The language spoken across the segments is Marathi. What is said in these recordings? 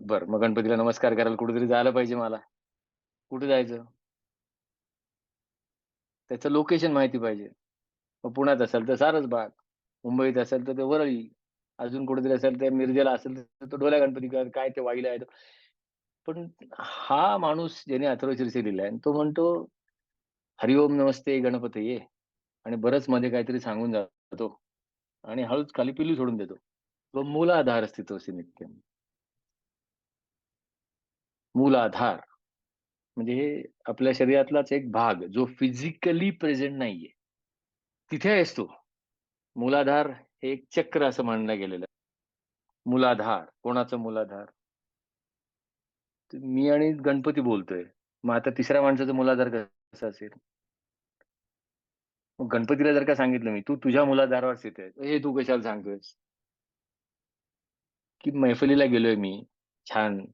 बरं मग गणपतीला नमस्कार करायला कुठेतरी जायला पाहिजे मला. कुठे जायचं? त्याचं लोकेशन माहिती पाहिजे. मग पुण्यात असेल तर सारसबाग, मुंबईत असेल तर ते वरळी, अजून कुठेतरी असेल तर मिरजेला असेल तर तो ढोल्या गणपती काय ते वाईला आहे. पण हा माणूस ज्याने अथर्वशीर्ष लिहिलाय आणि तो म्हणतो, "हरिओम नमस्ते गणपती ये आणि बरंच मध्ये काहीतरी सांगून जातो आणि हळूच खाली पिलू सोडून देतो. तो मूलाधार स्थितोसी नित्यम मूलाधार. म्हणजे हे आपल्या शरीरातलाच एक भाग जो फिजिकली प्रेझेंट नाहीये. तिथे आहेस तू. मूलाधार हे एक चक्र असं म्हणलं गेलेलं आहे. मूलाधार. कोणाचा मुलाधार मी आणि गणपती बोलतोय. मग आता तिसऱ्या माणसाचा मुलाधार कसा असेल? मग गणपतीला जर का सांगितलं मी, "तू तुझ्या मुलाधारावर स्थित "हे तू कशाला सांगतोयस?" की मैफलीला गेलोय मी छान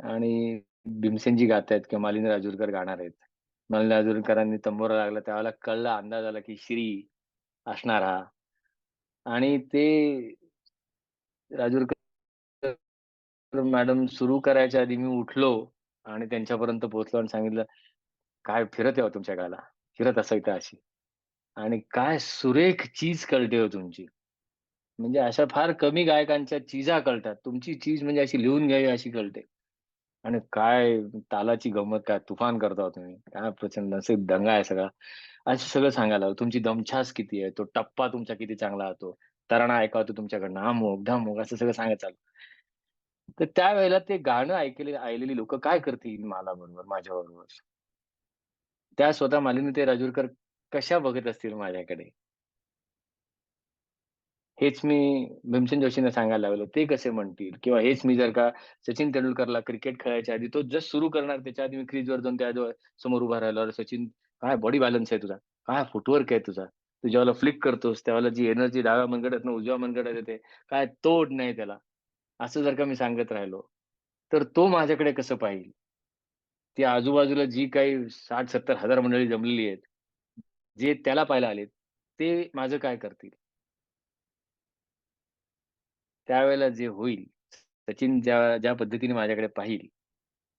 आणि भीमसेनजी गातायत किंवा मालिनी राजूरकर गाणार आहेत. मालिनी राजूरकरांनी तंबोरा लागला त्यावेळेला कळला, अंदाज आला की श्री असणार हा. आणि ते राजूरकर मॅडम सुरू करायच्या आधी मी उठलो आणि त्यांच्यापर्यंत पोहोचलो आणि सांगितलं, "काय फिरत यावं हो तुमच्या गाला. फिरत असायचं अशी." आणि काय सुरेख चीज कळते हो तुमची. म्हणजे अशा फार कमी गायकांच्या चीजा कळतात. तुमची चीज म्हणजे अशी लिहून घ्यावी अशी कळते. आणि काय तालाची गंमत, काय तुफान करता हो तुम्ही. काय प्रचंड असे दंगा आहे सगळा. असं सगळं सांगायला तुमची दमछास किती आहे? तो टप्पा तुमचा किती चांगला होतो. तरणा ऐकावतो तुमच्याकडनं. अमोग धमोग असं सगळं सांगत आलं तर त्यावेळेला ते गाणं ऐकले ऐकलेली लोक काय करतील मला बरोबर, माझ्याबरोबर? त्या स्वतः मालिनीताई राजूरकर कशा बघत असतील माझ्याकडे? हेच मी भीमसेन जोशींना सांगायला लागलो. ते कसे म्हणतील? किंवा हेच मी जर का सचिन तेंडुलकरला क्रिकेट खेळायच्या आधी तो जस्ट सुरू करणार त्याच्या आधी मी क्रीजवर जाऊन त्याच्यासमोर उभा राहिलो. सचिन, काय बॉडी बॅलन्स आहे तुझा. काय फुटवर्क आहे तुझा. तू ज्यावेळेला फ्लिक करतोस त्यावेळेला जी एनर्जी डाव्या मनगटातनं उजव्या मनगटात येते, काय तोड नाही त्याला." असं जर का मी सांगत राहिलो, तर तो माझ्याकडे कसं पाहील? ती आजूबाजूला जी काही साठ सत्तर हजार मंडळी जमलेली आहेत. जे त्याला पाहायला आलेत, ते माझं काय करतील? त्यावेळेला जे होईल, सचिन ज्या ज्या पद्धतीने माझ्याकडे पाहील,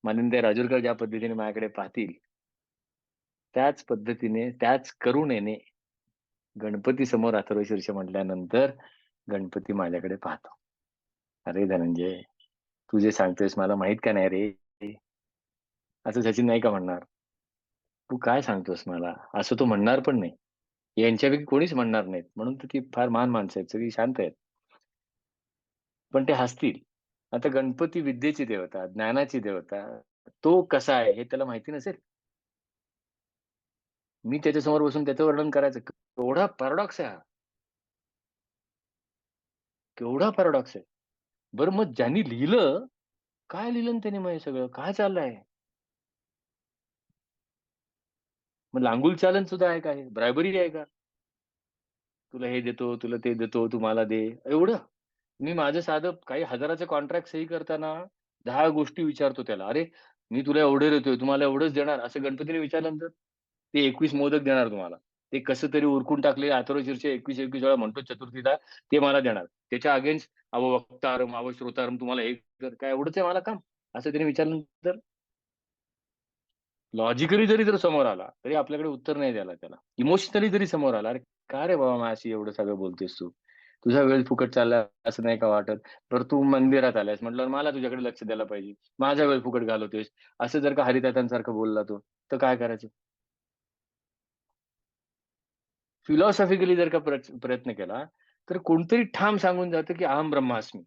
माननीय राजूरकर ज्या पद्धतीने माझ्याकडे पाहतील त्याच पद्धतीने, त्याच करुणेने गणपती समोर अथर्वशीर्ष म्हटल्यानंतर गणपती माझ्याकडे पाहतो. "अरे धनंजय, तू जे सांगतोयस मला माहीत का नाही रे?" असं सचिन नाही का म्हणणार? "तू काय सांगतोस मला?" असं तो म्हणणार पण नाही. यांच्यापैकी कोणीच म्हणणार नाहीत. म्हणून तर ती फार महान माणसं आहेत. सगळी शांत आहेत. पण ते हसतील. आता गणपती विद्येची देवता, ज्ञानाची देवता. तो कसा आहे हे त्याला माहिती नसेल? मी त्याच्यासमोर बसून त्याचं वर्णन करायचं. केवढा पॅराडॉक्स आहे हा. केवढा पॅराडॉक्स आहे. बरं मग ज्यांनी लिहिलं, काय लिहिलं त्याने मग हे सगळं? काय चाललंय? मग लांगुल चालन सुद्धा आहे का हे? ब्रायबरी आहे का? तुला हे देतो, तुला ते देतो, तू मला दे. एवढं? मी माझं साधं काही हजाराचे कॉन्ट्रॅक्ट सही करताना दहा गोष्टी विचारतो त्याला. "अरे, मी तुला एवढे देतोय, तुम्हाला एवढंच देणार?" असं गणपतीने विचारल्यानंतर? ते 21 मोदक देणार तुम्हाला. ते कसं तरी उरकून टाकले अथर्वशीर्ष 21-21 वेळा म्हणतो चतुर्थीला, ते मला देणार. त्याच्या अगेन्स्ट अव वक्तारम अव श्रोतारम तुम्हाला हे काय एवढंच आहे मला काम?" असं त्याने विचारल्यानंतर? लॉजिकली जरी जर समोर आला, तरी आपल्याकडे उत्तर नाही द्यायला त्याला. इमोशनली जरी समोर आला, "अरे, का रे बाबा माझ्याशी एवढं सगळं बोलतेस तू? तुझा वेळ फुकट चालला असं नाही का वाटत? तर तू मंदिरात आलायस म्हटलं मला तुझ्याकडे लक्ष द्यायला पाहिजे. माझा वेळ फुकट घालवतोयस." असं जर का हरितातांसारखं बोलला तो, तर काय करायचं? फिलॉसॉफिकली जर का प्रयत्न केला, तर कोणतरी ठाम सांगून जातं, की "अहम ब्रह्मास्मी."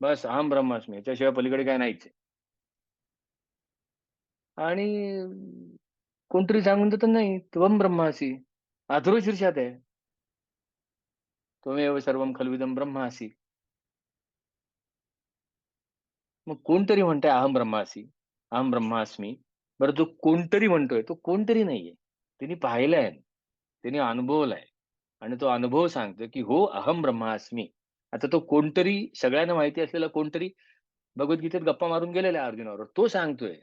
बस अहम ब्रह्मास्मी याच्याशिवाय पलीकडे काय नाहीच आणि कोणतरी सांगून जातं "नाही, त्वं ब्रह्मासि." अथर्वशीर्षात आहे. "त्वमेव सर्वं खलविदम ब्रह्मासी मग कोणतरी म्हणतोय "अहम ब्रह्मासी "अहम ब्रह्मास्मी." बरं जो कोणतरी म्हणतोय, तो कोणतरी नाहीये. त्यांनी पाहिलंय. त्यांनी अनुभवलाय आणि तो अनुभव सांगतोय, की "हो, अहम ब्रह्मास्मी." आता तो कोणतरी सगळ्यांना माहिती असलेला कोणतरी भगवद्गीतेत गप्पा मारून गेलेला अर्जुनावर तो सांगतोय,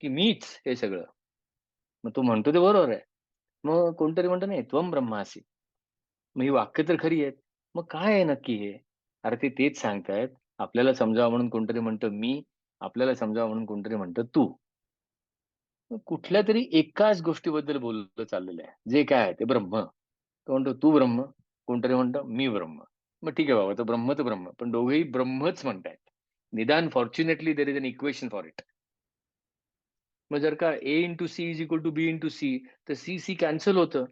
की "मीच हे सगळं." मग तो म्हणतो ते बरोबर आहे. मग कोणतरी म्हणतो "नाही, त्वं ब्रह्मासी मग ही वाक्य तर खरी आहेत. मग काय आहे नक्की हे? अरे ते तेच सांगतायत, आपल्याला समजावं म्हणून कोणतरी म्हणतं मी, आपल्याला समजावं म्हणून कोणतरी म्हणतं तू. मग कुठल्यातरी एकाच गोष्टीबद्दल बोललं चाललेलं आहे. जे काय आहे ते ब्रह्म. तो म्हणतो, "तू ब्रह्म." कोणतरी म्हणतं, "मी ब्रह्म." मग ठीक आहे बाबा, तर ब्रह्म तर ब्रह्म. पण दोघेही ब्रह्मच म्हणतायत. निदान fortunately there is an equation for it. मग जर का A into C is equal to B into C, तर सी, सी कॅन्सल होतं.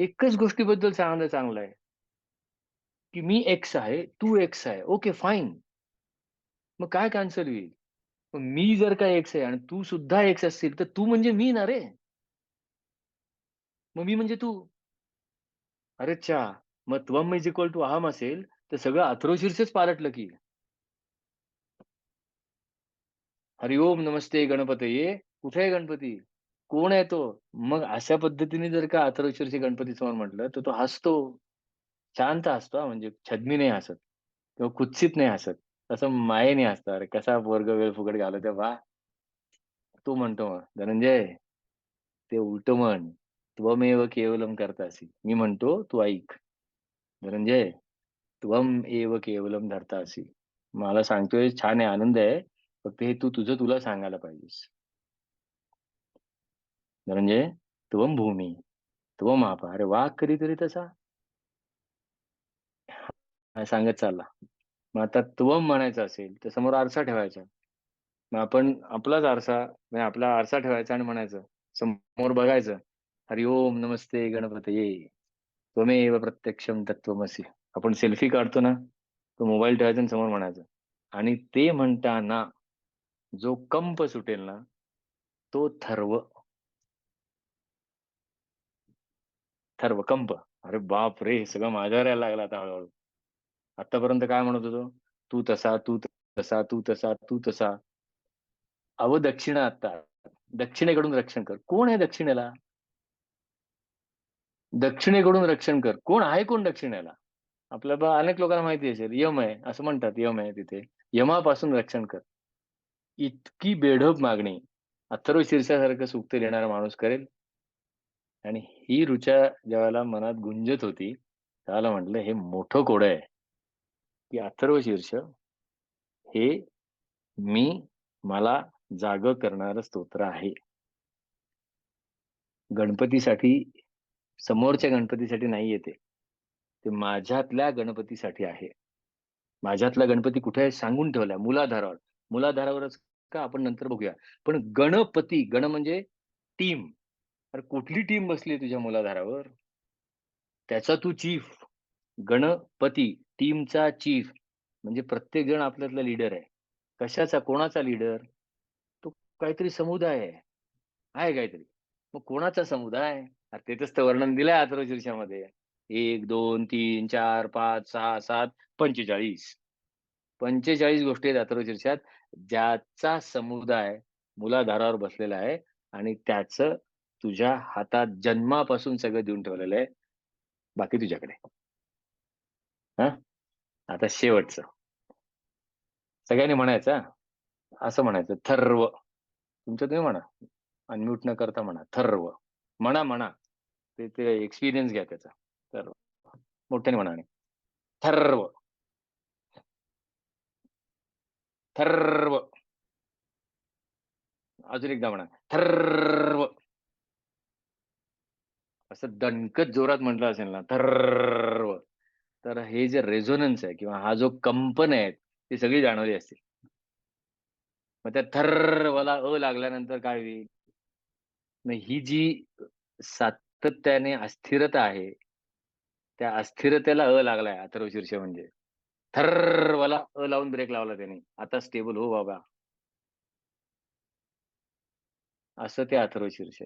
एकच गोष्टीबद्दल सांगणं चांगलं आहे. की मी एक्स आहे, तू एक्स आहे. Okay, fine. मग काय कॅन्सल होईल? मी जर का एक्स आहे आणि तू सुद्धा एक्स असशील, तर तू म्हणजे मी ना रे. मग मी म्हणजे तू. अरे चा मग त्वम इज इक्वल टू अहम असेल, तर सगळं अथर्वशीर्षच पालटलं की. हरिओम ओम नमस्ते गणपतये. कुठे आहे गणपती? कोण आहे तो? मग अशा पद्धतीने जर का अथर्श्वरीच्या गणपती समोर म्हटलं, तर तो हसतो. शांत हसतो हां, म्हणजे छदमी नाही हसत किंवा कुत्सित नाही हसत. असं मायेने हसतं. "अरे कसा पोरगा वेळ फुकट घालवतोय पहा." तो म्हणतो मग, "धनंजय, ते उलटं म्हण. त्वमेव केवलम करतासी मी म्हणतो, "तू ऐक. धनंजय, त्वम एव केवलम धर्तासि." मला सांगतोय छान आहे, आनंद आहे. फक्त हे तू तुझं तुला सांगायला पाहिजेस. म्हणजे त्वम भूमी, त्वम आपा. अरे वाघ कधीतरी तसा. सांगत चालला. मग आता त्वम म्हणायचं असेल, तर समोर आरसा ठेवायचा. मग आपण आपलाच आरसा म्हणजे आपला आरसा ठेवायचा आणि म्हणायचं, समोर बघायचं. हरि ओम नमस्ते गणपतये. त्वमेव प्रत्यक्षम तत्वमसी आपण सेल्फी काढतो ना, तो मोबाईल ठेवायचा आणि समोर म्हणायचं. आणि ते म्हणताना जो कंप सुटेल ना, तो थर्व. थर्वकंप अरे बापरे! हे सगळं माझ्यावर यायला लागलं आता हळूहळू आतापर्यंत काय म्हणत होतो? तू तसा, तू तसा, तू तसा, तू तसा. अव दक्षिणा आता. दक्षिणेकडून रक्षण कर. कोण आहे दक्षिणेला? दक्षिणेकडून रक्षण कर. कोण आहे कोण दक्षिणेला? आपल्या बा अनेक लोकांना माहिती असेल. यम आहे, असं म्हणतात. यम आहे तिथे. यमापासून रक्षण कर. इतकी बेढप मागणी अथर्व शीर्षासारखं सुक्त लिहिणारा माणूस करेल? आणि ही ऋचा ज्यावेळेला मनात गुंजत होती, त्यावेळेला म्हटलं हे मोठं कोड आहे. की अथर्व शीर्ष हे मी मला जाग करणार स्तोत्र आहे. गणपतीसाठी समोरच्या गणपतीसाठी नाही येते ते माझ्यातल्या गणपतीसाठी आहे. माझ्यातला गणपती कुठे आहे सांगून ठेवलाय मुलाधारावर मुलाधारावरच का आपण नंतर बघूया. पण गणपती, गण म्हणजे टीम. अरे कुठली टीम बसली तुझ्या मुलाधारावर त्याचा तू चीफ. गणपती, टीमचा चीफ. म्हणजे प्रत्येक जण आपल्यातला लीडर आहे. कशाचा, कोणाचा लीडर? तो काहीतरी समुदाय आहे. आहे काहीतरी. मग कोणाचा समुदाय? अरे त्याचंच तर वर्णन दिलंय अथर्व शीर्षामध्ये. 1, 2, 3, 4, 5, 6, 7, 45. 45 गोष्टी आहेत अथर्व शीर्षात, ज्याचा समुदाय मुलाधारावर बसलेला आहे आणि त्याचं तुझ्या हातात जन्मापासून सगळं देऊन ठेवलेलं आहे. बाकी तुझ्याकडे. हा आता शेवटचं. सगळ्यांनी म्हणायचं असं म्हणायचं थर्व. तुमचं तुम्ही म्हणा. अनम्यूट न करता म्हणा. थर्व. म्हणा, म्हणा. ते ते एक्सपिरियन्स घ्या त्याचा. थर्व. मोठ्याने म्हणा आणि. थर्व. थर्व. अजून एकदा म्हणा. थर्र असं दणकत जोरात म्हटलं असेल ना, थर्व. तर हे जे रेझोनन्स आहे किंवा हा जो कंपन आहे, ती सगळी जाणवली असतील. मग त्या थर्रवाला अ लागल्यानंतर काय होईल? मग ही जी सातत्याने अस्थिरता आहे, त्या अस्थिरतेला अ लागलाय अथर्व शीर्ष म्हणजे. थर्रवाला अ लावून ब्रेक लावला त्याने. आता स्टेबल हो बाबा. असं ते अथर्व शीर्ष.